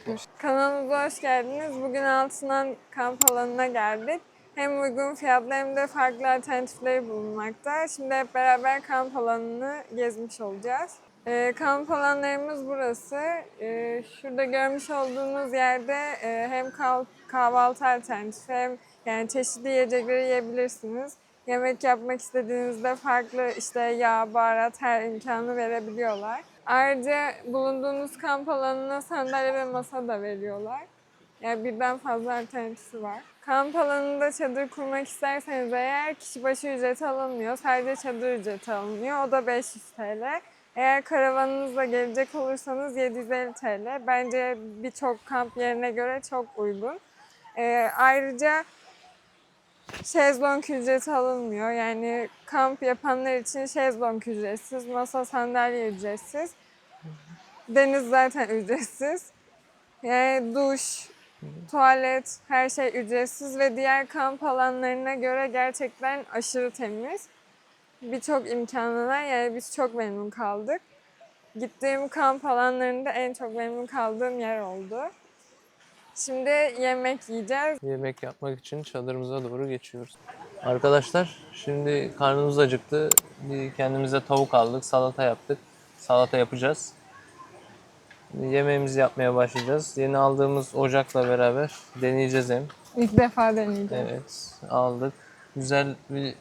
şükür. Kanalımıza hoş geldiniz. Bugün Altınan kamp alanına geldik. Hem uygun fiyatlı hem de farklı alternatifleri bulunmakta. Şimdi hep beraber kamp alanını gezmiş olacağız. Ee, kamp alanlarımız burası. Ee, şurada görmüş olduğunuz yerde e, hem kah- kahvaltı alternatifi hem yani çeşitli yiyecekleri yiyebilirsiniz. Yemek yapmak istediğinizde farklı işte yağ, baharat her imkanı verebiliyorlar. Ayrıca bulunduğunuz kamp alanına sandalye ve masa da veriyorlar. Yani birden fazla alternatifi var. Kamp alanında çadır kurmak isterseniz eğer kişi başı ücreti alınmıyor. Sadece çadır ücreti alınıyor. O da 500 TL. Eğer karavanınızla gelecek olursanız 750 TL. Bence birçok kamp yerine göre çok uygun. Ee, ayrıca şezlong ücreti alınmıyor. Yani kamp yapanlar için şezlong ücretsiz, masa sandalye ücretsiz. Deniz zaten ücretsiz. Yani duş, tuvalet, her şey ücretsiz ve diğer kamp alanlarına göre gerçekten aşırı temiz. Birçok imkanı var. Yani biz çok memnun kaldık. Gittiğim kamp alanlarında en çok memnun kaldığım yer oldu. Şimdi yemek yiyeceğiz. Yemek yapmak için çadırımıza doğru geçiyoruz. Arkadaşlar şimdi karnımız acıktı. Bir kendimize tavuk aldık, salata yaptık. Salata yapacağız. Yemeğimizi yapmaya başlayacağız. Yeni aldığımız ocakla beraber deneyeceğiz hem. İlk defa deneyeceğim. Evet aldık. Güzel bir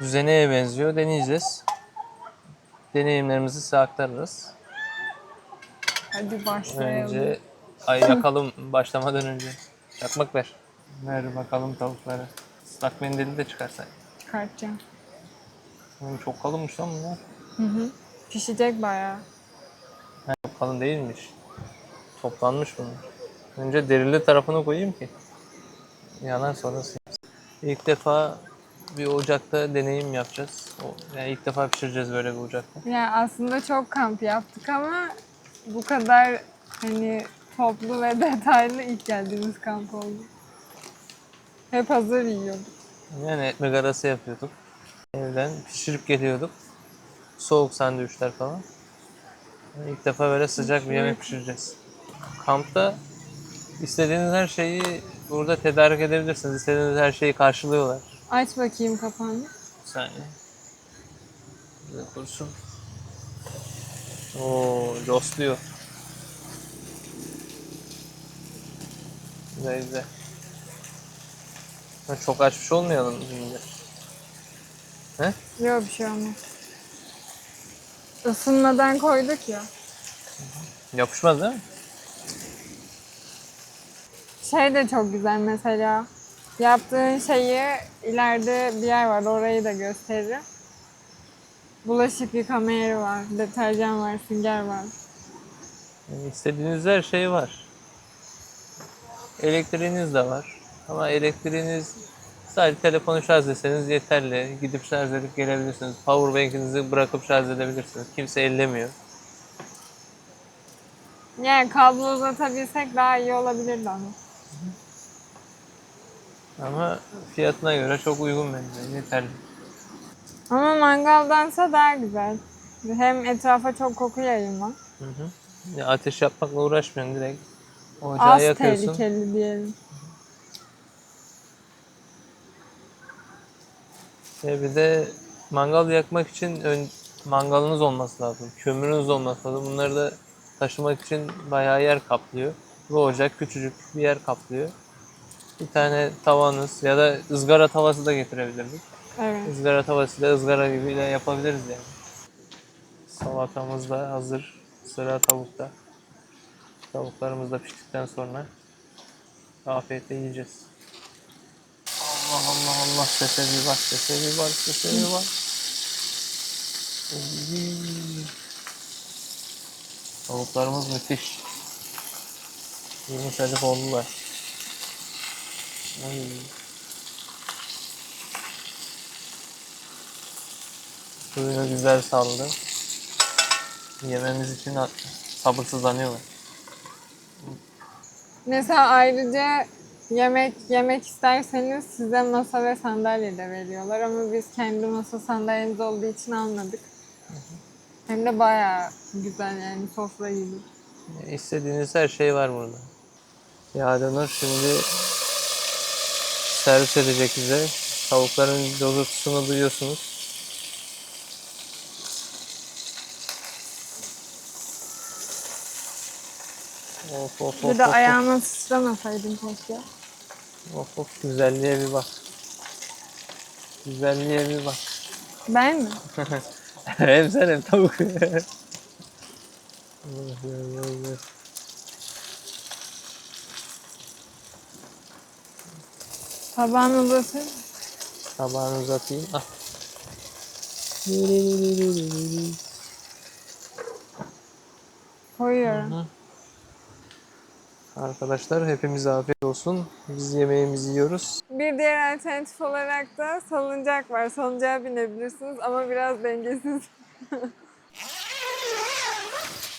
düzeneye benziyor. Deneyeceğiz. Deneyimlerimizi size aktarırız. Hadi başlayalım. Önce ay yakalım başlamadan önce. Çakmak ver. Ver bakalım tavukları. Islak mendili de çıkarsak. Çıkartacağım. Oğlum çok kalınmış lan bunlar. Pişecek bayağı. Ha, çok kalın değilmiş. Toplanmış bunlar. Önce derili tarafını koyayım ki. Yanar sonrası. İlk defa bir ocakta deneyim yapacağız. O- Yani ilk defa pişireceğiz böyle bir ocakta. Yani aslında çok kamp yaptık ama bu kadar hani toplu ve detaylı ilk geldiğimiz kamp oldu. Hep hazır yiyorduk. Yani ekmek arası yapıyorduk. Evden pişirip geliyorduk. Soğuk sandviçler falan. Yani İlk defa böyle sıcak bir yemek pişireceğiz. Kampta istediğiniz her şeyi burada tedarik edebilirsiniz. İstediğiniz her şeyi karşılıyorlar. Aç bakayım kapağını. Bir saniye. Böyle kursun. Oo, josluyor. Güzel güzel. Ha, Çok açmış olmayalım şimdi. He? Yok bir şey olmaz. Isınmadan koyduk ya. Yapışmaz değil mi? Şey de çok güzel mesela. Yaptığın şeyi ileride bir yer var orayı da gösteririm. Bulaşık yıkama yeri var, deterjan var, sünger var. Yani istediğiniz her şey var. Elektriğiniz de var. Ama elektriğiniz sadece telefonu şarj etseniz yeterli. Gidip şarj edip gelebilirsiniz. Powerbank'inizi bırakıp şarj edebilirsiniz. Kimse ellemiyor. Yani kablo uzatabilsek daha iyi olabilirdi ama. Ama fiyatına göre çok uygun bence. Yeterli. Ama mangaldansa daha güzel. Hem etrafa çok koku yayılmaz. Hı hı. Ya ateş yapmakla uğraşmıyorsun direkt. Ocağı Az yakıyorsun. tehlikeli diyelim. Ve bir de mangal yakmak için ön, mangalınız olması lazım. Kömürünüz olması lazım. Bunları da taşımak için bayağı yer kaplıyor. Bu ocak küçücük bir yer kaplıyor. Bir tane tavanız ya da ızgara tavası da getirebilirdik. Evet. Izgara tavasıyla ızgara gibi de yapabiliriz yani. Salatamız da hazır. Sıra tavukta. Tavuklarımız da piştikten sonra afiyetle yiyeceğiz. Allah Allah Allah sese bir bak sese bir bak sese bir bak. Oy. Tavuklarımız müthiş. Yumuşacık oldular. Ay. Suyunu güzel saldı. Yememiz için sabırsızlanıyorlar. Mesela ayrıca yemek yemek isterseniz size masa ve sandalye de veriyorlar ama biz kendi masa sandalyemiz olduğu için almadık. Hem de bayağı güzel yani sofra gibi. İstediğiniz her şey var burada. Yadenur şimdi servis edecek bize. Tavukların cozurtusunu duyuyorsunuz. Of of of. Bir de of, ayağıma sıçramasaydın keşke. Of of güzelliğe bir bak. Güzelliğe bir bak. Ben mi? hem sen hem tavuk. Tabağını uzatır. Tabağını uzatayım. Ah. Koyuyorum. Arkadaşlar hepimize afiyet olsun. Biz yemeğimizi yiyoruz. Bir diğer alternatif olarak da salıncak var. Salıncağa binebilirsiniz ama biraz dengesiz.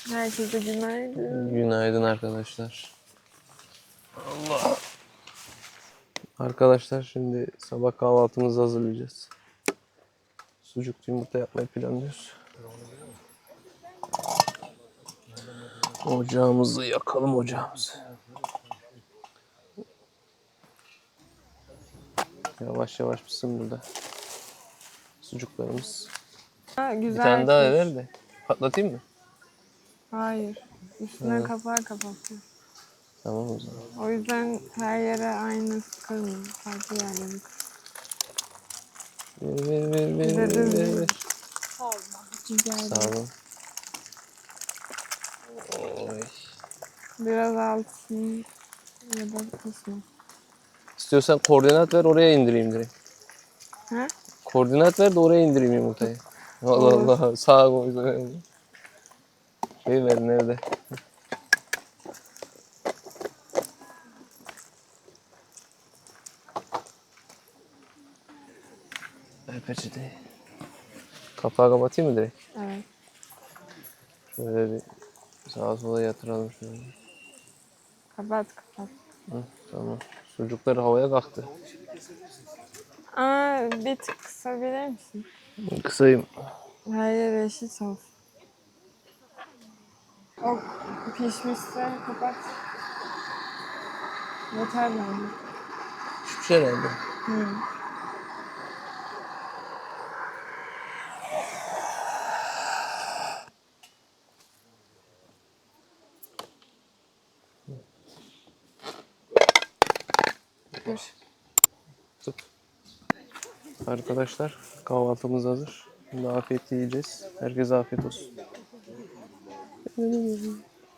Herkese günaydın. Günaydın arkadaşlar. Allah. Arkadaşlar şimdi sabah kahvaltımızı hazırlayacağız. Sucuklu yumurta yapmayı planlıyoruz. Ocağımızı yakalım ocağımızı. Yavaş yavaş pişsin burada. Sucuklarımız. Ha, Bir güzel. tane daha ver de. Patlatayım mı? Hayır. Üstüne Evet. kapağı kapatıyor. Tamam o zaman. O yüzden her yere aynı kırmıyor. Farklı yerlere kır. Ver ver ver ver Bir ver, ver. Rica ederim. Sağ olun. Biraz altını ya da kısmı. İstiyorsan koordinat ver oraya indireyim direkt. Ha? Koordinat ver de oraya indireyim yumurtayı. Allah Olur. Allah sağa koy. Şey ver nerede? Peçeteyi. Kapağı kapatayım mı direkt? Evet. Şöyle bir sağa sola yatıralım şöyle. Kapat kapat. Hı, tamam. Sucuklar havaya kalktı. Ama bir tık kısabilir misin? Kısayım. Her yer eşit olsun. O pişmişse kapat. Yeter bence. Hiçbir şey herhalde. Hı. Dur. Tut. Arkadaşlar kahvaltımız hazır. Şimdi afiyet yiyeceğiz. Herkese afiyet olsun.